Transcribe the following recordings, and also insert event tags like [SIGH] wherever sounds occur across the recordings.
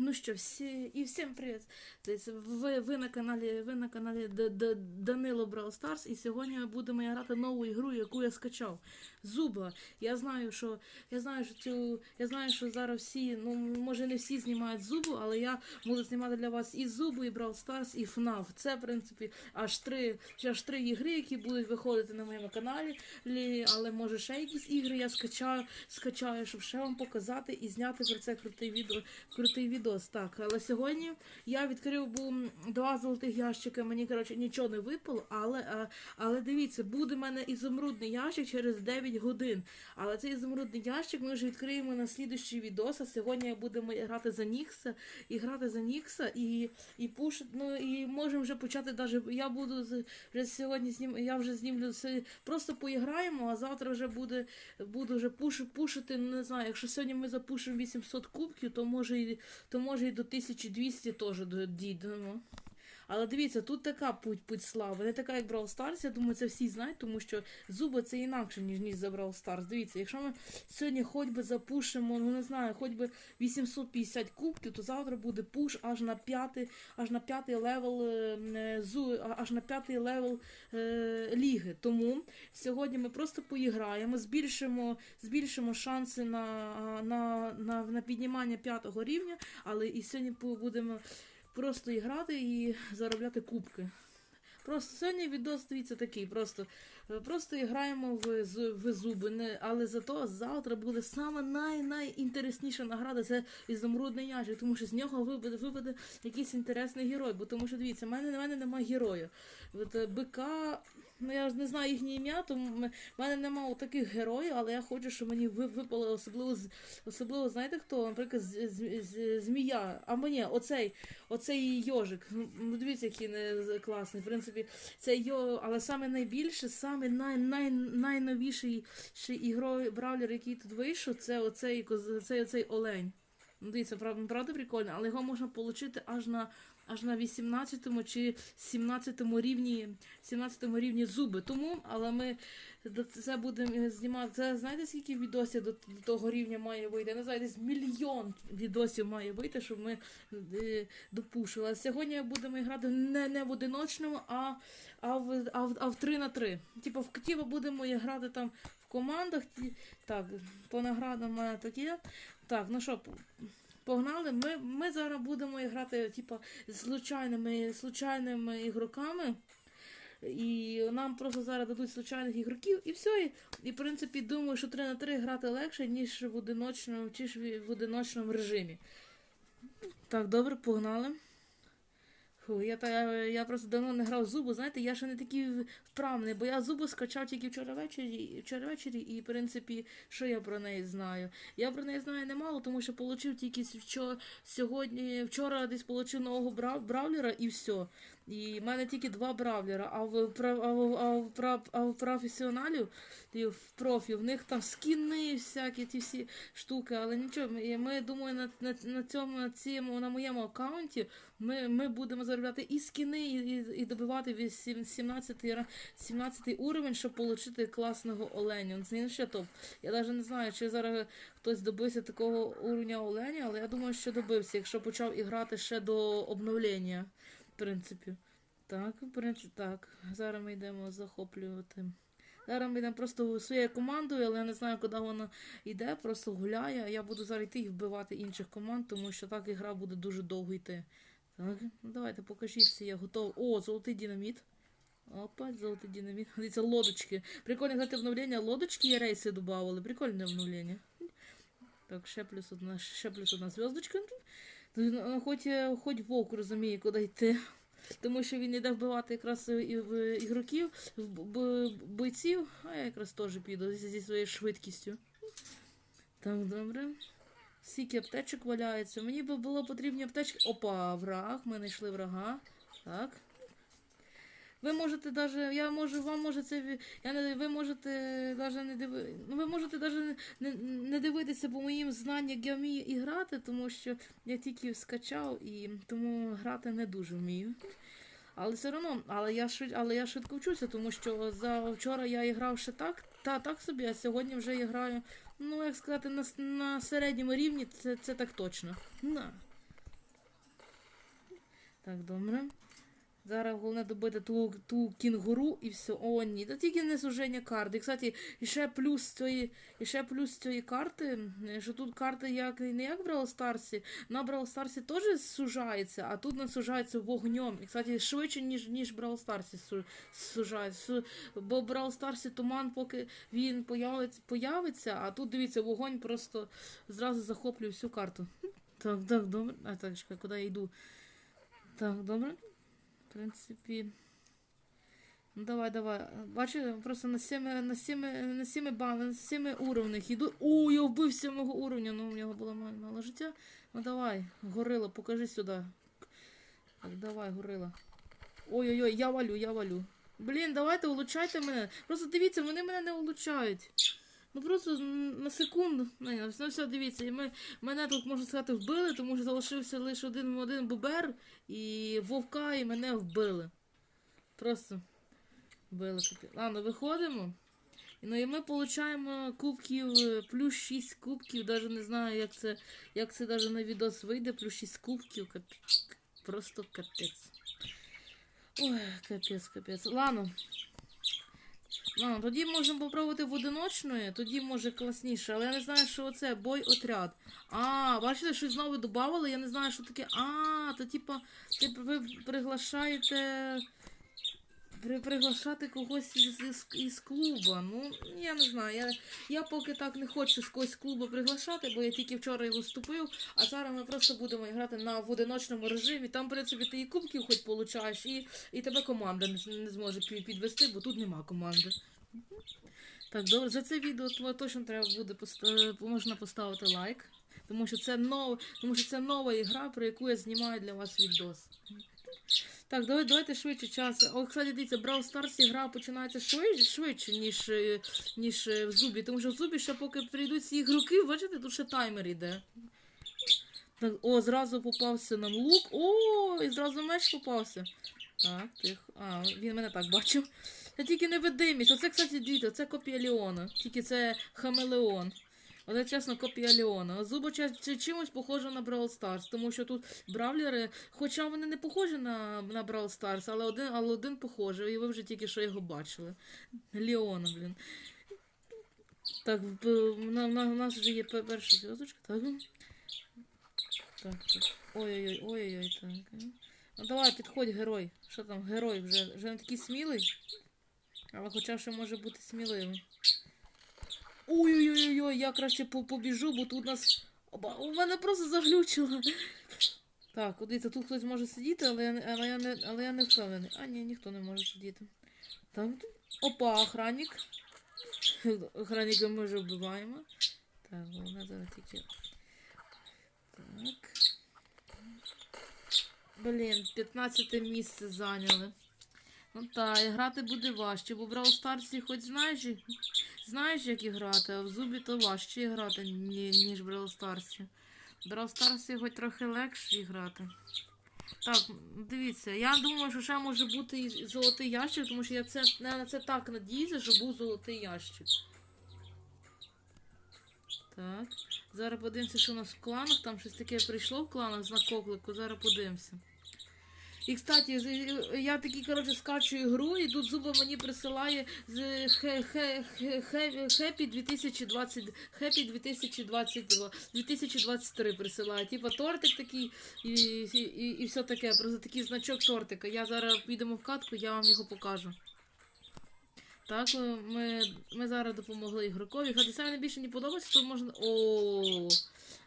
Ну що, всі і всім привіт. Ви, ви на каналі, ви на каналі Д- Д- Данило Brawl Stars, і сьогодні ми будемо грати нову ігру, яку я скачав. Зуба. Я знаю, що я знаю, що цю я знаю, що зараз всі, ну може не всі знімають зубу, але я буду знімати для вас і зубу, і Brawl Stars, і FNAF. Це в принципі аж три аж три ігри, які будуть виходити на моєму каналі. Але може ще якісь ігри я скачаю, скачаю, щоб ще вам показати і зняти про це крутий відео, крутий відос. Так, але сьогодні я відкрив був два золотих ящика. Мені коротше нічого не випало, але, але дивіться, буде в мене ізумрудний ящик через 9 годин. Але цей ізумрудний ящик ми вже відкриємо на слідущий відос. А сьогодні будемо грати за Нікса і грати за Нікса і, і пуш, ну і можемо вже почати даже. Я буду вже сьогодні знім, я вже знімлю. Просто поіграємо, а завтра вже буде буду вже пуш, пушити. Не знаю, якщо сьогодні ми запушимо 800 кубків, то може і то може і до 1200 теж дійдемо. Але дивіться, тут така путь путь слави, не така, як Brawl Stars. Я думаю, це всі знають, тому що зуби це інакше, ніж ніж за Brawl Stars. Дивіться, якщо ми сьогодні хоч би запушимо, ну не знаю, хоч би 850 кубків, то завтра буде пуш аж на п'ятий, аж на п'ятий левел е, е, зу, аж на п'ятий левел е, ліги. Тому сьогодні ми просто поіграємо, збільшимо, збільшимо шанси на, на, на, на піднімання п'ятого рівня, але і сьогодні будемо просто грати і заробляти кубки. Просто сьогодні відос дивіться такий, просто, просто граємо в, в зуби, але зато завтра буде саме най, найінтересніша награда це ізумрудний ящик, тому що з нього випаде, випаде якийсь інтересний герой. Бо тому що дивіться, в мене, в мене немає героя. От, е, бика, ну я ж не знаю їхнє ім'я, тому в мене немає таких героїв, але я хочу, щоб мені ви- випало особливо особливо, знаєте хто? Наприклад, з, з, з- змія. А мені, оцей, оцей йожик. Ну, дивіться, який не класний. В принципі, це йо, але саме найбільше, саме най, най, найновіший ігровий бравлер, який тут вийшов, це оцей, оцей, цей, оцей олень. Ну, дивіться, правда прикольно, але його можна отримати аж на аж на 18 чи 17 рівні 17 рівні зуби. Тому, але ми це будемо знімати. Це знаєте, скільки відосів до, до того рівня має вийти? Не знаю, десь мільйон відосів має вийти, щоб ми е, допушили. Сьогодні будемо грати не, не в одиночному, а, а, в, а, в, а в 3 на 3. Типу, в Типу будемо грати там в командах. Так, по наградам мене таке. Так, ну що, погнали. Ми, ми зараз будемо грати типу, з случайними, ігроками. І нам просто зараз дадуть случайних ігроків, і все. І, і в принципі, думаю, що 3 на 3 грати легше, ніж в одиночному, чи ж в одиночному режимі. Так, добре, погнали. Я, та, я просто давно не грав зуби, знаєте, я ще не такий вправний, бо я зубу скачав тільки вчора ввечері, вчора ввечері, і в принципі, що я про неї знаю? Я про неї знаю немало, тому що отримав тільки вчора, сьогодні, вчора десь отримав нового брав, бравлера і все. І в мене тільки два бравлера, а в, а в, професіоналів, і в профі, в них там скіни, всякі ті всі штуки, але нічого, ми, ми думаю, на, на, на цьому, на цьому, на моєму аккаунті ми, ми будемо заробляти і скіни, і, і, добивати від сім- 17, 17 уровень, щоб отримати класного оленя. Це не ще топ. Я навіть не знаю, чи зараз хтось добився такого уровня оленя, але я думаю, що добився, якщо почав іграти ще до обновлення, принципі. Так, в принципі, так. Зараз ми йдемо захоплювати. Зараз ми йдемо просто своєю командою, але я не знаю, куди вона йде, просто гуляє. Я буду зараз йти і вбивати інших команд, тому що так ігра буде дуже довго йти. Так, ну давайте покажіть всі, я готовий. О, золотий динаміт. Опа, золотий динаміт. Дивіться, лодочки. Прикольне знаєте, обновлення. Лодочки і рейси додавали. Прикольне обновлення. Так, ще плюс одна, ще плюс одна зв'язочка. Ну, Хоч, е, хоч вовк розуміє, куди йти. Тому що він йде вбивати якраз в ігроків, бойців, а я якраз теж піду зі своєю швидкістю. Так, добре. Скільки аптечок валяється. Мені би було потрібні аптечки. Опа, враг. Ми знайшли врага. Так. Ви можете даже, я можу, вам може це, я не, ви можете даже не диви, ну ви можете даже не, не дивитися по моїм знанням, як я вмію і грати, тому що я тільки скачав і тому грати не дуже вмію. Але все одно, але я швид, але я швидко вчуся, тому що за вчора я грав ще так, та так собі, а сьогодні вже я граю, ну як сказати, на, на середньому рівні, це, це так точно. На. Так, добре. Зараз головне добити ту, ту кінгуру і все. О, ні. Та тільки не суження карти. І, кстати, і ще плюс цієї, і ще плюс цієї карти, що тут карти як не як в Brawl Старсі. На Brawl Старсі теж сужається, а тут не сужається вогнем. І, кстати, швидше, ніж, ніж Brawl Старсі сужається. Бо Brawl Старсі туман, поки він появиться, появиться, а тут дивіться, вогонь просто зразу захоплює всю карту. Так, так, добре. А так, чекай, куди я йду? Так, добре. Принципі. Ну давай, давай. Бачите, просто на сіми, на сіми, на сіми бан, на сіми уровнях іду. О, я вбив сьомого уровня, ну у нього було мало життя. Ну давай, горила, покажи сюди. Так, давай, горила. Ой-ой-ой, я валю, я валю. Блін, давайте улучшайте мене. Просто дивіться, вони мене не улучшають. Ну просто на секунду. Не, ну все, дивіться, і ми, мене тут, можна сказати, вбили, тому що залишився лише один, один бубер і вовка, і мене вбили. Просто вбили. Ладно, виходимо. Ну і ми отримуємо кубків, е, плюс 6 кубків. Навіть не знаю, як це, як це навіть на відос вийде, плюс 6 кубків. Кап- Просто капець. Ой, капець, капець. Ладно. Ладно, тоді можемо попробувати в одиночної, тоді може класніше, але я не знаю, що це бой отряд. А, бачите, щось знову додавали, я не знаю, що таке. А, то типа, типу, ви приглашаєте. При, приглашати когось із, із, із клуба. Ну, я не знаю. Я, я поки так не хочу з когось клубу приглашати, бо я тільки вчора його вступив, а зараз ми просто будемо грати на в одиночному режимі. Там, в принципі, ти і кубків хоч получаєш, і, і тебе команда не, не зможе підвести, бо тут нема команди. Так, добре, за це відео то точно треба буде можна поставити лайк. Тому що це нова, тому що це нова ігра, про яку я знімаю для вас відос. Так, давай, давайте швидше час. О, кстати, дивіться, Brawl Stars гра починається швидше, швидше ніж, е, ніж е, в зубі. Тому що в зубі ще поки прийдуть ці ігроки, бачите, тут ще таймер іде. Так, о, зразу попався нам лук. О, і зразу меч попався. Так, тихо. А, він мене так бачив. Та тільки невидимість. Оце, кстати, дивіться, це копія Леона. Тільки це хамелеон. Оце чесно копія Леона. Чи чимось похожа на Brawl Stars, тому що тут бравлери, хоча вони не похожі на, на Brawl Stars, але один, але один похожий, і ви вже тільки що його бачили. Леона, блін. Так, на, на, у нас вже є перша зв'язочка, так? Так, так. Ой-ой-ой, ой-ой-ой, так. Ну давай, підходь, герой. Що там, герой вже, вже не такий смілий? Але хоча ще може бути сміливим. Ой-ой-ой, я краще побіжу, бо тут нас. Оба, у мене просто заглючило. Так, дивіться, тут хтось може сидіти, але але я не, але я не впевнений. А, ні, ніхто не може сидіти. Так. Опа, охранник. Охранника ми вже вбиваємо. Так, головне зараз тільки. Так. Блін, 15 місце зайняли. Ну так, грати буде важче, бо в Brawl Stars хоч знаєш, знаєш, як грати, а в зубі то важче грати, ні- ніж в Brawl Stars. В Brawl Stars хоч трохи легше грати. Так, дивіться, я думаю, що ще може бути і золотий ящик, тому що я це, я на це так надіюся, що був золотий ящик. Так. Зараз подивимося, що у нас в кланах. Там щось таке прийшло в кланах з накоклику. Зараз подивимося. І, кстати, я такі, коротше, скачую гру, і тут зуба мені присилає з хе- хе- хе- хе- Happy 2020, Happy 2022, 2023 присилає. Типа тортик такий і, і, і, і все таке. Просто такий значок тортика. Я зараз підемо в катку, я вам його покажу. Так, е, ми, ми зараз допомогли ігрокові. Це мені більше не подобається, то можна. О,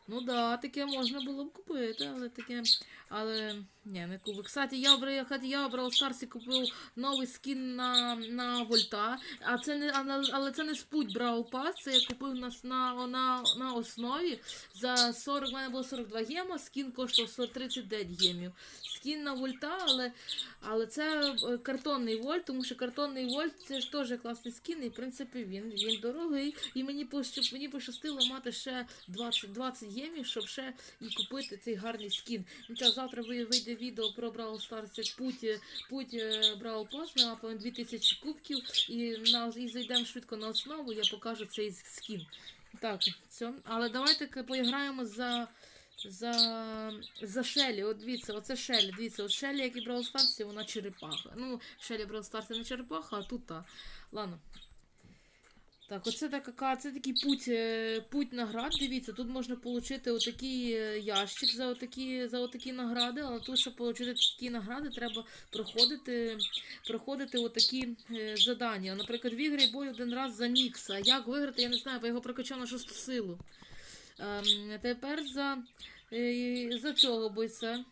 ну да, таке можна було б купити, але таке. Але ні, не купив. Кстати, я в я в Brawl Stars купив новий скін на, на Вольта. А це не але це не спуть Brawl Pass, Це я купив на, на, на, на основі. За 40, в мене було 42 гема, скін коштував 139 гемів. Скін на Вольта, але, але це е, картонний вольт, тому що картонний вольт це ж теж класний скін, і в принципі він, він дорогий. І мені мені пощастило мати ще 20, 20 гемів, щоб ще і купити цей гарний скін. Ну, завтра вийде відео про Brawl Stars, як путь, е, путь Brawl Pass, ми лапаємо 2000 кубків і, на, і зайдемо швидко на основу, я покажу цей скін. Так, все. Але давайте поіграємо за, за, за Шелі. От дивіться, оце Шелі. Дивіться, от Шелі, як і Brawl Stars, вона черепаха. Ну, Шелі Brawl Stars не черепаха, а тут та. Ладно. Так, оце така, це такий путь, е, путь наград. Дивіться, тут можна отримати отакий е, ящик за отакі, за отакі награди, але тут, щоб отримати такі награди, треба проходити, проходити отакі е, завдання. Наприклад, виграй бой один раз за Нікса. Як виграти, я не знаю, бо його прокачав на шосту силу. Ем, тепер за, за цього бойця.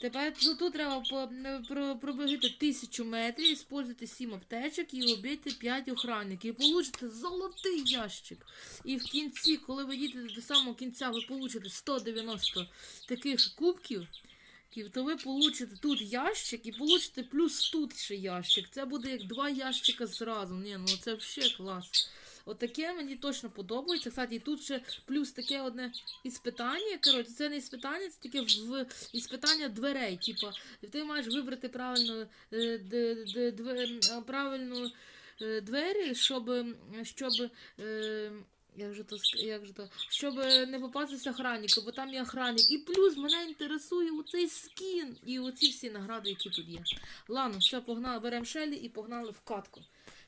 Тепер ну, тут треба е, пробігти тисячу метрів, используйте 7 аптечок і обійти 5 охранників. І получите золотий ящик. І в кінці, коли ви їдете до самого кінця, ви получите 190 таких кубків, То ви получите тут ящик і получите плюс тут ще ящик. Це буде як два ящика зразу. Ні, ну це взагалі клас. Отаке мені точно подобається. Кстати, і тут ще плюс таке одне іспитання. Коротше, це не іспитання, це таке в іспитання дверей. Типа, ти маєш вибрати правильно е, правильну е, двері, щоб, щоб е, як же то, як же то, щоб не попастися охраннику, бо там є охранник. І плюс мене інтересує оцей скін і оці всі награди, які тут є. Ладно, все, погнали, беремо шелі і погнали в катку.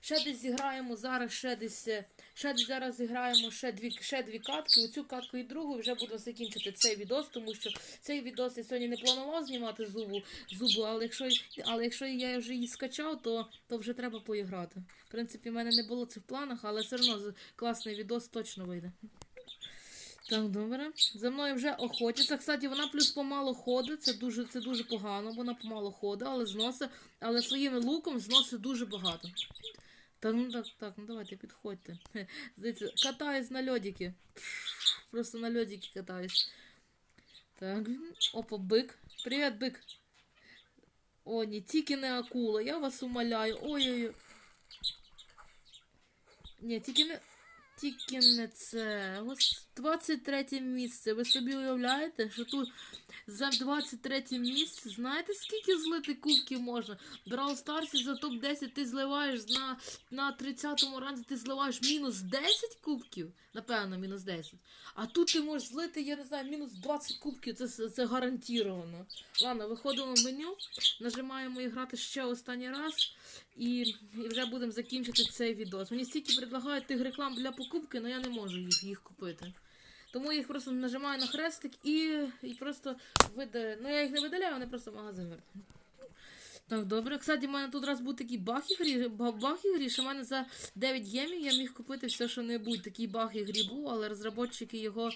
Ще десь зіграємо зараз, ще десь, е, ще десь зараз зіграємо ще дві, ще дві катки. Оцю катку і другу вже буду закінчити цей відос, тому що цей відос я сьогодні не планував знімати зубу, зубу але якщо, але якщо я вже її скачав, то, то вже треба поіграти. В принципі, в мене не було в планах, але все одно класний відос точно вийде. Так, добре. За мною вже охотяться. Кстати, вона плюс помало ходить. Це дуже, це дуже погано, вона помало ходить, але зносить, але своїм луком зносить дуже багато. Так, ну так, так, ну давайте, підходьте. Хе, [LAUGHS] Здається, катаюсь на льодики. [LAUGHS] Просто на льодики катаюсь. Так, опа, бик. Привіт, бик. О, ні, тільки не акула, я вас умоляю. Ой-ой-ой. Ні, тільки не. Тільки не це. Ось 23 місце. Ви собі уявляєте, що тут за 23 місце, знаєте, скільки злити кубків можна? В Stars за топ-10 ти зливаєш на, на 30-му ранзі ти зливаєш мінус 10 кубків. Напевно, мінус 10. А тут ти можеш злити, я не знаю, мінус 20 кубків, це, це гарантіровано. Ладно, виходимо в меню, нажимаємо і грати ще останній раз. І, і вже будемо закінчити цей відос. Мені стільки предлагають тих реклам для покупки, але я не можу їх, їх купити. Тому я їх просто нажимаю на хрестик і, і просто видаляю. Ну я їх не видаляю, вони просто в магазин. Так, добре. Кстати, в мене тут раз був такий баг ігрі, ба- баг ігрі, що в мене за 9 гемів я міг купити все, що небудь. Такий баг ігрі був, але розробники його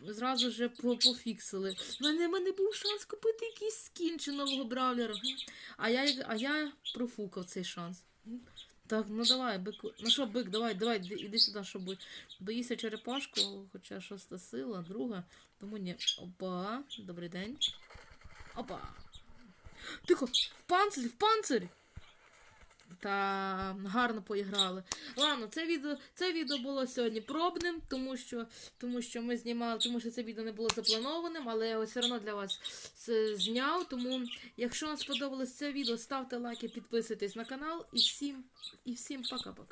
зразу же пофіксили. В мене, мене був шанс купити якийсь скін чи нового бравлера. А я, а я профукав цей шанс. Так, ну давай, бику. Ну що, бик, давай, давай, іди, сюди, щоб бо- боїся черепашку, хоча шоста сила, друга. Тому ні. Опа, добрий день. Опа. Тихо, в панцирі, в панцирі. Та гарно поіграли. Ладно, це відео, це відео було сьогодні пробним, тому що, тому що ми знімали, тому що це відео не було запланованим, але я все одно для вас зняв. Тому, якщо вам сподобалось це відео, ставте лайки, підписуйтесь на канал і всім, і всім пока-пока.